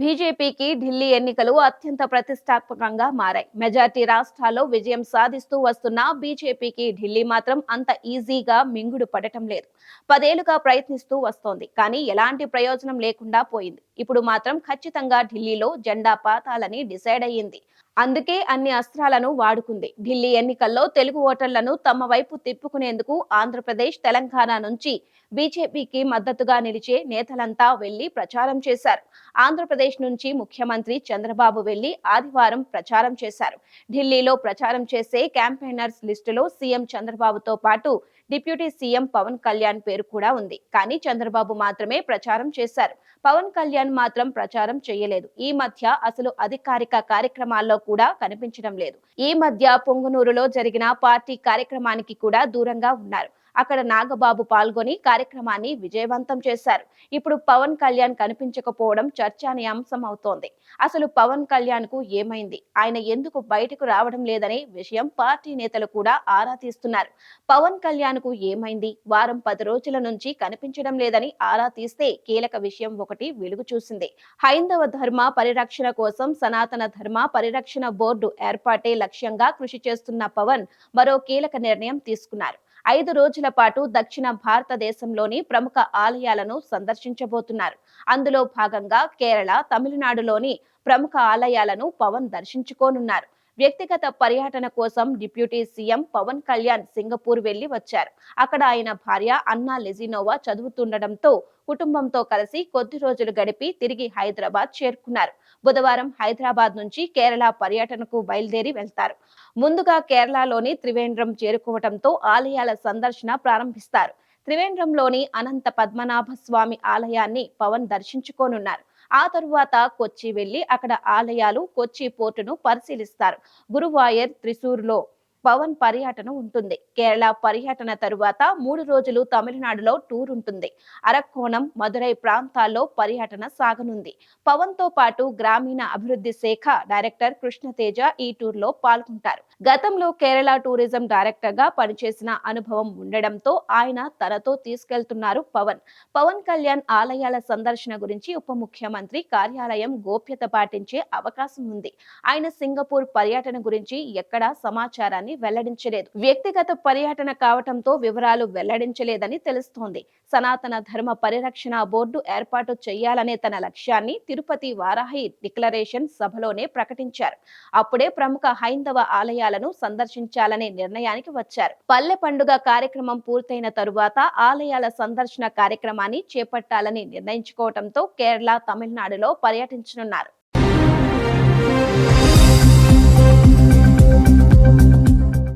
బీజేపీకి ఢిల్లీ ఎన్నికలు అత్యంత ప్రతిష్టాత్మకంగా మారాయి. మెజార్టీ రాష్ట్రాల్లో విజయం సాధిస్తూ వస్తున్న బీజేపీకి ఢిల్లీ మాత్రం అంత ఈజీగా మింగుడు పడటం లేదు. పదేళ్ళుగా ప్రయత్నిస్తూ వస్తోంది కానీ ఎలాంటి ప్రయోజనం లేకుండా పోయింది. ఇప్పుడు మాత్రం ఖచ్చితంగా ఢిల్లీలో జెండా పాతాలని డిసైడ్ అయ్యింది. అందుకే అన్ని అస్త్రాలను వాడుకుంది. ఢిల్లీ ఎన్నికల్లో తెలుగు ఓటర్లను తమ వైపు తిప్పుకునేందుకు ఆంధ్రప్రదేశ్ తెలంగాణ నుంచి బీజేపీకి మద్దతుగా నిలిచే నేతలంతా వెళ్ళి ప్రచారం చేశారు. ఆంధ్రప్రదేశ్ నుంచి ముఖ్యమంత్రి చంద్రబాబు వెళ్ళి ఆదివారం ప్రచారం చేశారు. ఢిల్లీలో ప్రచారం చేసే క్యాంపెయినర్స్ లిస్టులో సీఎం చంద్రబాబుతో పాటు డిప్యూటీ సీఎం పవన్ కళ్యాణ్ పేరు కూడా ఉంది. కానీ చంద్రబాబు మాత్రమే ప్రచారం చేశారు. పవన్ కళ్యాణ్ మాత్రం ప్రచారం చేయలేదు. ఈ మధ్య అసలు అధికారిక కార్యక్రమాల్లో కూడా కనిపించడం లేదు. ఈ మధ్య పొంగునూరులో జరిగిన పార్టీ కార్యక్రమానికి కూడా దూరంగా ఉన్నారు. అక్కడ నాగబాబు పాల్గొని కార్యక్రమాన్ని విజయవంతం చేశారు. ఇప్పుడు పవన్ కళ్యాణ్ కనిపించకపోవడం చర్చానీయాంశం అవుతోంది అసలు పవన్ కళ్యాణ్కు ఏమైంది? ఆయన ఎందుకు బయటకు రావడం లేదనే విషయం పార్టీ నేతలు కూడా ఆరా తీస్తున్నారు. పవన్ కళ్యాణ్కు ఏమైంది? వారం పది రోజుల నుంచి కనిపించడం లేదని ఆరా తీస్తే కీలక విషయం ఒకటి వెలుగు చూసింది. హైందవ ధర్మ పరిరక్షణ కోసం సనాతన ధర్మ పరిరక్షణ బోర్డు ఏర్పాటే లక్ష్యంగా కృషి చేస్తున్న పవన్ మరో కీలక నిర్ణయం తీసుకున్నారు. ఐదు రోజుల పాటు దక్షిణ భారతదేశంలోని ప్రముఖ ఆలయాలను సందర్శించబోతున్నారు. అందులో భాగంగా కేరళ తమిళనాడులోని ప్రముఖ ఆలయాలను పవన్ దర్శించుకోనున్నారు. వ్యక్తిగత పర్యటన కోసం deputy CM Pavan Kalyan Singapore వెళ్ళి వచ్చారు. అక్కడ ఆయన భార్య అన్నా లెజినోవా చదువుతుండటంతో కుటుంబంతో కలిసి కొద్ది రోజులు గడిపి తిరిగి హైదరాబాద్ చేరుకున్నారు. బుధవారం హైదరాబాద్ నుంచి కేరళ పర్యటనకు బయలుదేరి వెళ్తారు. ముందుగా కేరళలోని త్రివేంద్రం చేరుకోవడంతో ఆలయాల సందర్శన ప్రారంభిస్తారు. త్రివేంద్రంలోని అనంత పద్మనాభ స్వామి ఆలయాన్ని పవన్ దర్శించుకోనున్నారు. ఆ తరువాత కొచ్చి వెళ్ళి అక్కడ ఆలయాలు కొచ్చి పోర్టును పరిశీలిస్తారు. గురువాయర్ త్రిశూర్లో పవన్ పర్యటన ఉంటుంది. కేరళ పర్యటన తరువాత మూడు రోజులు తమిళనాడులో టూర్ ఉంటుంది. అరక్కోణం మదురై ప్రాంతాల్లో పర్యటన సాగనుంది. పవన్తో పాటు గ్రామీణ అభివృద్ధి శాఖ డైరెక్టర్ కృష్ణతేజ ఈ టూర్లో పాల్గొంటారు. గతంలో కేరళ టూరిజం డైరెక్టర్గా పనిచేసిన అనుభవం ఉండడంతో ఆయన తనతో తీసుకెళ్తున్నారు పవన్. పవన్ కళ్యాణ్ ఆలయాల సందర్శన గురించి ఉప ముఖ్యమంత్రి కార్యాలయం గోప్యత పాటించే అవకాశం ఉంది. ఆయన సింగపూర్ పర్యటన గురించి ఎక్కడా సమాచారాన్ని వెల్లడించలేదు. వ్యక్తిగత పర్యటన కావటంతో వివరాలు వెల్లడించలేదని తెలుస్తోంది. సనాతన ధర్మ పరిరక్షణ బోర్డు ఏర్పాటు చేయాలనే తన లక్ష్యాన్ని తిరుపతి వారాహి డిక్లరేషన్ సభలోనే ప్రకటించారు. అప్పుడే ప్రముఖ హైందవ ఆలయాలను సందర్శించాలనే నిర్ణయానికి వచ్చారు. పల్లె పండుగ కార్యక్రమం పూర్తయిన తరువాత ఆలయాల సందర్శన కార్యక్రమాన్ని చేపట్టాలని నిర్ణయించుకోవడంతో కేరళ తమిళనాడులో పర్యటించనున్నారు.